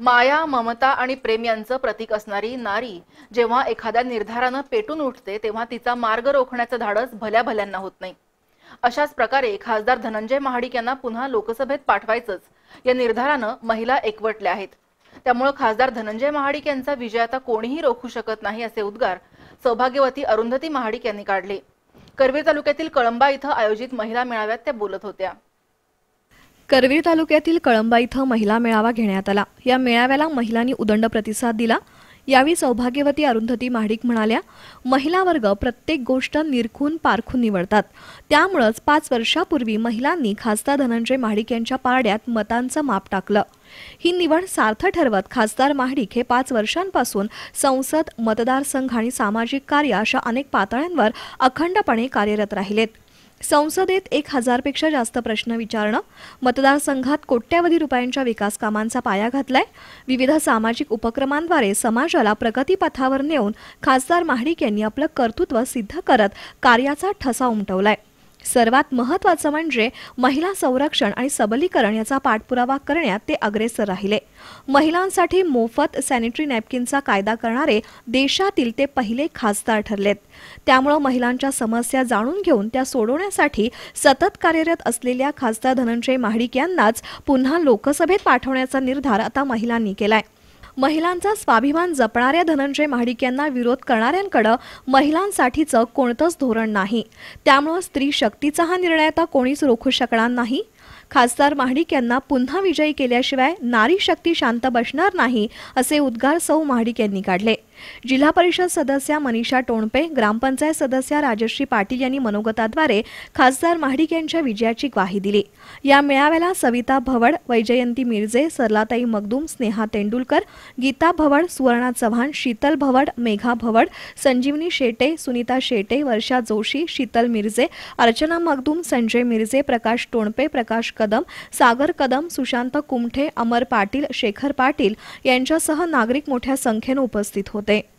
माया ममता आणि प्रेम यांचं प्रतीक असणारी नारी जेव्हा एखाद्या निर्धारानं पेटून उठते तेव्हा तिचा मार्ग रोखण्याचं धाडस भल्या भल्यांना होत नाही. अशाच प्रकारे खासदार धनंजय महाडिक यांना पुन्हा लोकसभेत पाठवायचंच या निर्धारानं महिला एकवटल्या आहेत. त्यामुळे खासदार धनंजय महाडिक यांचा विजय आता कोणीही रोखू शकत नाही असे उद्गार सौभाग्यवती अरुंधती महाडिक यांनी काढले. करवीर तालुक्यातील कळंबा इथं आयोजित महिला मेळाव्यात त्या बोलत होत्या. करवीर तालुक्यातील कळंबा इथं महिला मेळावा घेण्यात आला. या मेळाव्याला महिलांनी उदंड प्रतिसाद दिला. यावेळी सौभाग्यवती अरुंधती महाडिक म्हणाल्या महिला वर्ग प्रत्येक गोष्ट निरखून पारखून निवडतात. त्यामुळंच पाच वर्षापूर्वी महिलांनी खासदार धनंजय महाडिक यांच्या पारड्यात मतांचं माप टाकलं. ही निवड सार्थ ठरवत खासदार महाडिक हे पाच वर्षांपासून संसद मतदारसंघ आणि सामाजिक कार्य अशा अनेक पातळ्यांवर अखंडपणे कार्यरत राहिलेत. संसदेत एक हजारपेक्षा जास्त प्रश्न विचारणं मतदारसंघात कोट्यवधी रुपयांच्या विकास कामांचा पाया घातलाय. विविध सामाजिक उपक्रमांद्वारे समाजाला प्रगतीपथावर नेऊन खासदार महाडिक यांनी आपलं कर्तृत्व सिद्ध करत कार्याचा ठसा उमटवलाय. सर्वात महत्त्वाचं म्हणजे महिला संरक्षण आणि सबलीकरण याचा पाठपुरावा करण्यात ते अग्रेसर राहिले. महिलांसाठी मोफत सॅनिटरी नॅपकिनचा कायदा करणारे देशातील ते पहिले खासदार ठरलेत. त्यामुळं महिलांच्या समस्या जाणून घेऊन त्या सोडवण्यासाठी सतत कार्यरत असलेल्या खासदार धनंजय महाडिक यांनाच पुन्हा लोकसभेत पाठवण्याचा निर्धार आता महिलांनी केलाय. महिलांचा स्वाभिमान जपणाऱ्या धनंजय महाडिक यांना विरोध करणाऱ्यांकडं महिलांसाठीचं कोणतंच धोरण नाही. त्यामुळं स्त्री शक्तीचा हा निर्णय आता कोणीच रोखू शकणार नाही. खासदार महाडिक यांना पुन्हा विजयी केल्याशिवाय नारी शक्ती शांत बसणार नाही असे उद्गार सौ महाडिक यांनी काढले. जिल्हा परिषद सदस्या मनीषा टोणपे ग्रामपंचायत सदस्या राजश्री पाटील यांनी मनोगताद्वारे खासदार महाडिक यांच्या विजयाची ग्वाही दिली. या मेळाव्याला सविता भवड वैजयंती मिरजे सरलाताई मगदूम स्नेहा तेंडुलकर गीता भवड सुवर्णा चव्हाण शीतल भवड मेघा भवड संजीवनी शेटे सुनीता शेटे वर्षा जोशी शीतल मिरजे अर्चना मगदूम संजय मिरजे प्रकाश टोणपे प्रकाश कदम सागर कदम सुशांत कुमठे अमर पाटील शेखर पाटील यांच्यासह नागरिक मोठ्या संख्येनं उपस्थित होते.